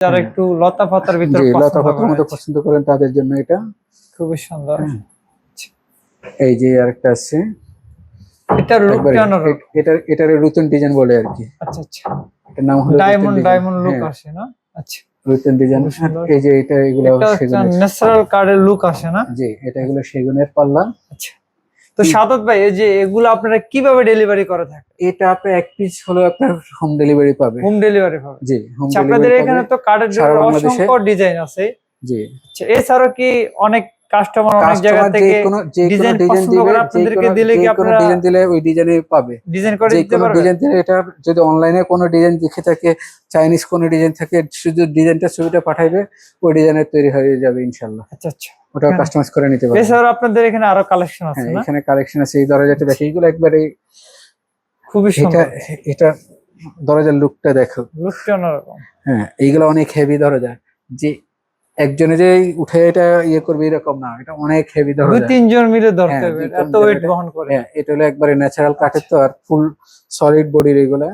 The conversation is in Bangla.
যারা হ্যাঁ। একটু লতা পাতার ভিতরে লতা পাতার। মতো পছন্দ করেন তাদের জন্য এটা। খুবই সুন্দর। হ্যাঁ। এই যে আরেকটা আছে। এটার এ- এটার এটার রুতন ডিজাইন বলে আর কি। আচ্ছা আচ্ছা। এটার নাম হলো ডায়মন্ড ডায়মন্ড লুক আসে না? আচ্ছা। রুতন ডিজাইন। এই যে এটা এগুলো সেগুনের ন্যাচারাল কার্ডের লুক আসে না? জি এটা এগুলো সেগুনের পাল্লা। আচ্ছা। তো সাদত ভাই এই যে এগুলো আপনারা কীভাবে ডেলিভারি করে থাকে এটা আপনার এক পিস হলো আপনার হোম ডেলিভারি পাবে। হোম ডেলিভারি পাবে। জি আচ্ছা, আপনাদের এখানে তো কার্ডের জন্য অসংখ্য ডিজাইন আছে। জি। আচ্ছা এছাড়াও কি অনেক কাস্টমার অনেক জায়গা থেকে কোনো ডিজাইন ডিজাইন পছন্দ করে আপনাদেরকে দিলে কি আপনারা ডিজাইন দিলে ওই ডিজাইনে পাবে। ডিজাইন করে দিতে কোনো পারবেন? ডিজাইন দিলে এটা যদি অনলাইনে কোনো ডিজাইন দেখে থাকে চাইনিজ কোনো ডিজাইন থাকে শুধু ডিজাইনটা ছবিটা পাঠাইবে ওই ডিজাইনের তৈরি হয়ে যাবে ইনশাল্লাহ আচ্ছা আচ্ছা। ওটা হ্যাঁ। কাস্টমাইজ করে নিতে পারবে। এছাড়াও আপনাদের এখানে আরও কালেকশন আছে হ্যাঁ না? এখানে কালেকশন আছে এই দরজাটা দেখো এইগুলো একবারে খুবই এটা সুন্দর। এটা দরজার লুকটা দেখো। লুকটা অন্যরকম। হ্যাঁ এইগুলো অনেক হেভি দরজা। যে একজনে যে উঠে এটা ইয়ে করবে এরকম না এটা অনেক হেভি দুই তিনজন মিলে ধরতে হ্যাঁ, হবে এত ওয়েট বহন করে। হ্যাঁ এটা হলো একবারে ন্যাচারাল কাঠের তো আর ফুল সলিড বডির এগুলা।